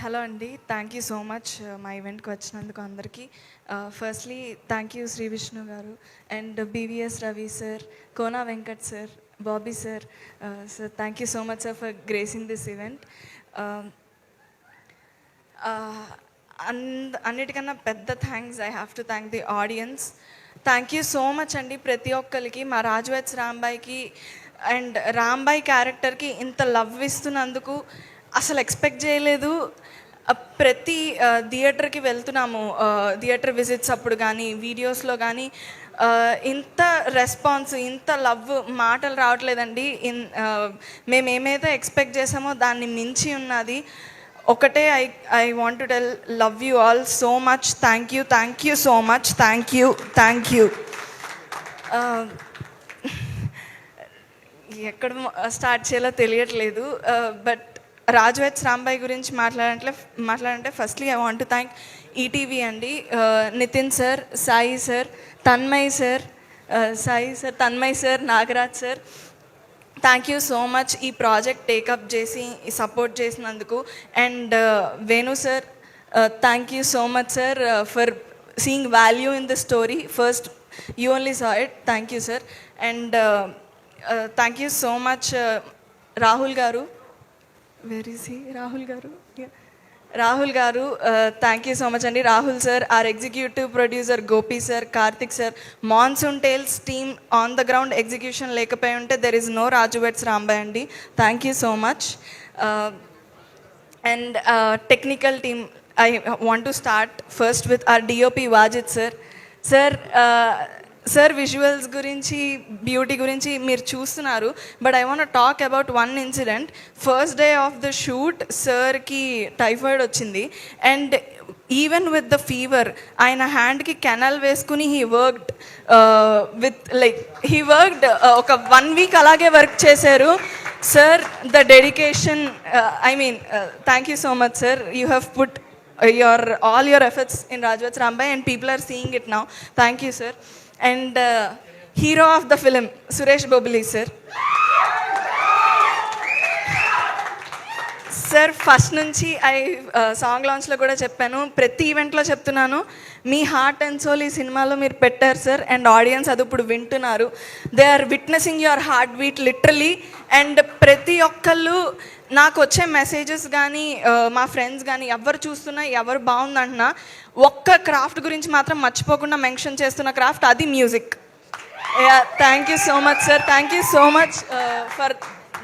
Hello అండి thank you so much మా ఈవెంట్కి వచ్చినందుకు అందరికీ firstly thank you Sri Vishnu garu and BVS Ravi sir Kona Venkat sir Bobby sir sir thank you so much sir for gracing this event అంద అన్నిటికన్నా పెద్ద thanks I have to thank the audience thank you so much అండి ప్రతి ఒక్కరికి మా రాజ్వేత్స్ రాంబాయికి and Rambai క్యారెక్టర్కి ఇంత love ఇస్తున్నందుకు అసలు ఎక్స్పెక్ట్ చేయలేదు ప్రతి థియేటర్కి వెళ్తున్నాము థియేటర్ విజిట్స్ అప్పుడు కానీ వీడియోస్లో కానీ ఇంత రెస్పాన్స్ ఇంత లవ్ మాటలు రావట్లేదండి ఇన్ మేము ఏమైతే ఎక్స్పెక్ట్ చేసామో దాన్ని మించి ఉన్నది ఒకటే I I want to tell love you all so much thank you thank you so much thank you thank you ఎక్కడ స్టార్ట్ చేయాలో తెలియట్లేదు బట్ రాజ్వేత్ రాంబాయ్ గురించి మాట్లాడంటే మాట్లాడంటే firstly I want to thank ETV అండి uh, Nithin sir Sai sir Tanmay sir uh, Sai sir Tanmay sir Nagaraj sir thank you so much ఈ project take up చేసి support చేసినందుకు and Venu sir thank you so much sir for seeing value in the story first you only saw it thank you sir and thank you so much Rahul garu very is Rahul garu Rahul garu thank you so much అండి Rahul sir our executive producer Gopi sir Karthik sir monsoon tales team on the ground execution లేకపోయి ఉంటే there is no Raju weds Rambai అండి thank you so much and technical team I want to start first with our DOP Wajid sir sir sir visuals గురించి beauty గురించి మీరు చూస్తున్నారు but I want talk about one incident first day of the shoot సార్కి typhoid వచ్చింది and even with the fever ఆయన హ్యాండ్కి cannula వేసుకుని he worked with like he worked ఒక వన్ వీక్ అలాగే వర్క్ చేశారు sir the dedication I mean thank you so much sir you have put your all your efforts in Raju weds Rambai and people are seeing it now thank you sir and hero of the film Suresh Bobbili sir sir first నుంచి I song లాంచ్లో కూడా చెప్పాను ప్రతి ఈవెంట్లో చెప్తున్నాను మీ heart and soul ఈ సినిమాలో మీరు పెట్టారు సార్ అండ్ ఆడియన్స్ అది ఇప్పుడు వింటున్నారు they are witnessing your heartbeat literally and ప్రతి ఒక్కళ్ళు నాకు వచ్చే మెసేజెస్ కానీ మా ఫ్రెండ్స్ కానీ ఎవరు చూస్తున్నా ఎవరు బాగుందంటున్నా ఒక్క క్రాఫ్ట్ గురించి మాత్రం మర్చిపోకుండా మెన్షన్ చేస్తున్న క్రాఫ్ట్ అది music thank you so much sir thank you so much for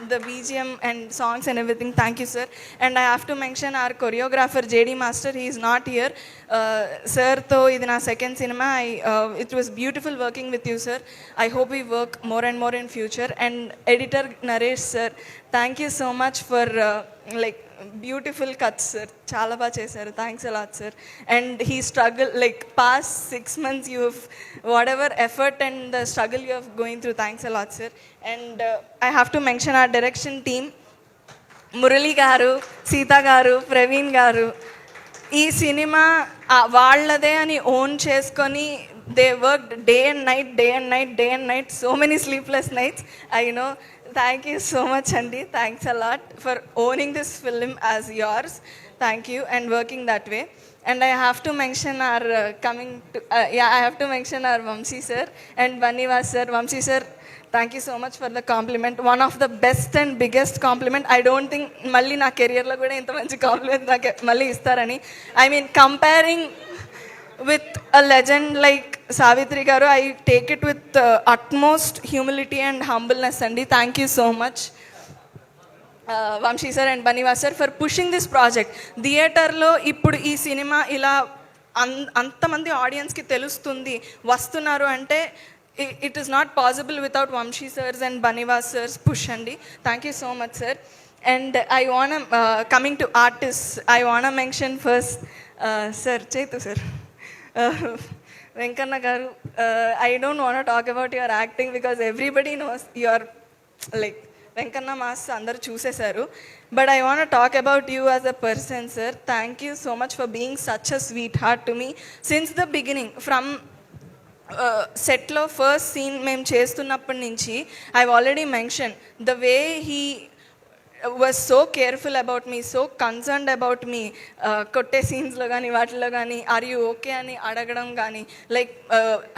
the BGM and songs and everything. Thank you, sir. And I have to mention our choreographer, JD Master. He is not here. Uh, sir, though, in our second cinema, I, uh, it was beautiful working with you, sir. I hope we work more and more in future. And editor Naresh, sir, thank you so much for. Uh, like beautiful cuts sir చాలా బాగా చేశారు thanks a lot sir and he struggle like past six months you have whatever effort and the struggle you have going through thanks a lot sir and I have to mention ఆ direction team Murali గారు సీత గారు ప్రవీణ్ గారు ఈ cinema వాళ్ళదే అని own చేసుకొని they work day and night day and night day and night so many sleepless nights I know thank you so much అండి thanks a lot for owning this film as yours thank you and working that way and I have to mention our coming to I have to mention our Vamsi sir and Bunny Vas sir Vamsi sir thank you so much for the compliment one of the best and biggest compliment I don't think మళ్ళీ నా కెరియర్లో కూడా ఇంత మంచి complement నాకు మళ్ళీ ఇస్తారని I mean comparing with a legend like Savitri గారు I take it with utmost humility and humbleness అండి thank you so much Vamsi sir and Bunny Vas sir for pushing this project థియేటర్లో ఇప్పుడు ఈ cinema ఇలా అన్ అంతమంది ఆడియన్స్కి తెలుస్తుంది వస్తున్నారు అంటే it is not possible without Vamsi sir's and Bunny Vas sir's push అండి thank you so much sir and I want coming to artist I want mention first sir చేతు సార్ Uh, వెంకన్న గారు I don't want talk about your acting because everybody knows your like Venkanna mass అందరు చూసేశారు but I want talk about you as a person sir thank you so much for being such a sweet heart to me since the beginning from సెట్లో first scene మేము చేస్తున్నప్పటి నుంచి I already mention the way he was so careful about me so concerned about me కొట్టే సీన్స్లో కానీ వాటిలో కానీ are you okay అని అడగడం కానీ like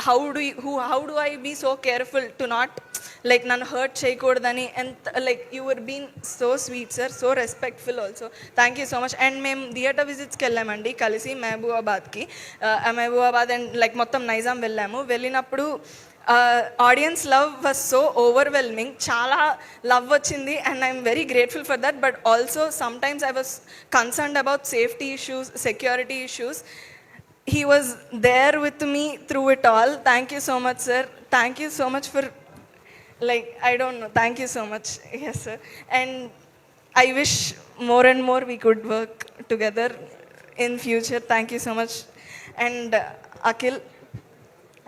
how do who how do I be so careful to not like నన్ను hurt చేయకూడదని ఎంత like your been so sweet sir so respectful also thank you so much and మేము theatre విజిట్స్కి వెళ్ళామండి కలిసి మహబూబాబాద్కి uh, మహబూబాబాద్ అండ్ లైక్ మొత్తం నైజాం వెళ్ళాము వెళ్ళినప్పుడు Uh, audience love was so overwhelming. Chala love vachindi, and I'm very grateful for that. But also sometimes I was concerned about safety issues, security issues. He was there with me through it all. Thank you so much, sir. Thank you so much for, like, I don't know. Thank you so much. Yes, sir. And I wish more and more we could work together in future. Thank you so much. And uh, Akhil,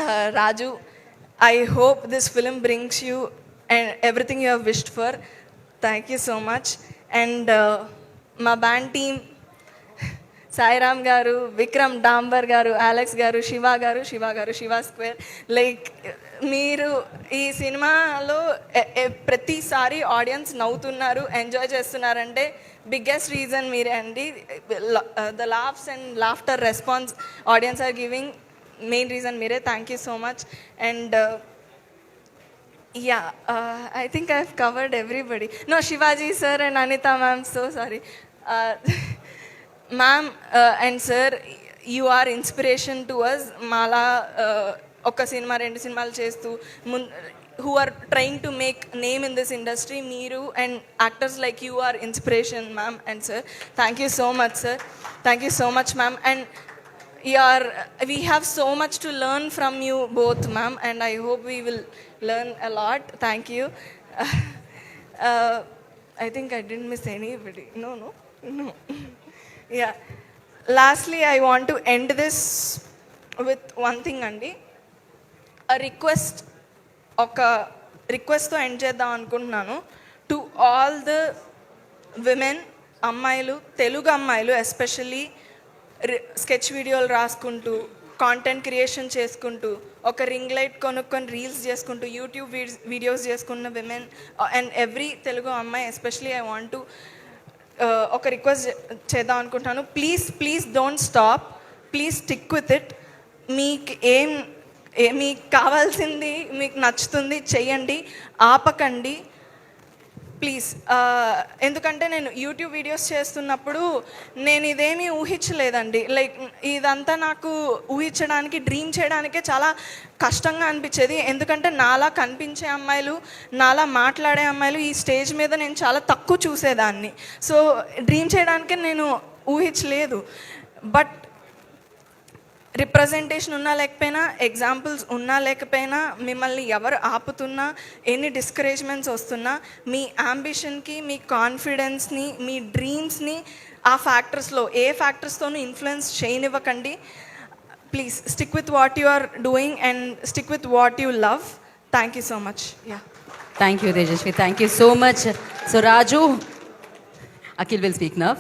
uh, Raju. I hope this film brings you and everything you have wished for thank you so much and మా band team Sairam గారు విక్రమ్ డాంబర్ గారు Alex గారు శివ గారు శివ గారు Shiva square like మీరు ఈ సినిమాలో ప్రతిసారి ఆడియన్స్ నవ్వుతున్నారు ఎంజాయ్ చేస్తున్నారంటే బిగ్గెస్ట్ రీజన్ మీరే అండి the laughs and laughter response audience are giving main reason మీరే thank you so much and yeah I think I హ్ covered everybody no Shivaji sir and Anitha ma'am so sorry ma'am and sir you are inspiration to us మాలా ఒక సినిమా రెండు సినిమాలు చేస్తూ మున్ who are trying to make name in this industry మీరు and actors like you are inspiration ma'am and sir thank you so much sir thank you so much ma'am and you are we have so much to learn from you both ma'am and I hope we will learn a lot thank you I think I didn't miss any no no no yeah lastly I want to end this with one thing అండి request ఒక రిక్వెస్ట్తో end చేద్దాం అనుకుంటున్నాను to all the women అమ్మాయిలు తెలుగు అమ్మాయిలు especially sketch వీడియోలు రాసుకుంటూ content creation చేసుకుంటూ ఒక రింగ్ లైట్ కొనుక్కొని రీల్స్ చేసుకుంటూ యూట్యూబ్ వీడియోస్ చేసుకున్న విమెన్ అండ్ ఎవ్రీ తెలుగు అమ్మాయి ఎస్పెషలీ ఐ వాంట్ టు ఒక రిక్వెస్ట్ చేద్దాం అనుకుంటున్నాను please please don't stop please stick with it మీకు ఏం మీకు కావాల్సింది మీకు నచ్చుతుంది చేయండి ఆపకండి ప్లీజ్ ఎందుకంటే నేను యూట్యూబ్ వీడియోస్ చేస్తున్నప్పుడు నేను ఇదేమీ ఊహించలేదండి లైక్ ఇదంతా నాకు ఊహించడానికి డ్రీమ్ చేయడానికే చాలా కష్టంగా అనిపించేది ఎందుకంటే నాలా కనిపించే అమ్మాయిలు నాలా మాట్లాడే అమ్మాయిలు ఈ స్టేజ్ మీద నేను చాలా తక్కువ చూసేదాన్ని సో డ్రీమ్ చేయడానికే నేను ఊహించలేదు బట్ రిప్రజెంటేషన్ ఉన్నా లేకపోయినా ఎగ్జాంపుల్స్ ఉన్నా లేకపోయినా మిమ్మల్ని ఎవరు ఆపుతున్నా ఎన్ని డిస్కరేజ్మెంట్స్ వస్తున్నా మీ అంబిషన్కి మీ కాన్ఫిడెన్స్ని మీ డ్రీమ్స్ని ఆ ఫ్యాక్టర్స్లో ఏ ఫ్యాక్టర్స్తోనూ influence చేయనివ్వకండి please stick with what you are doing and stick with what you love thank you so much yeah thank you Tejaswi thank you so much so Raju Akhil will speak now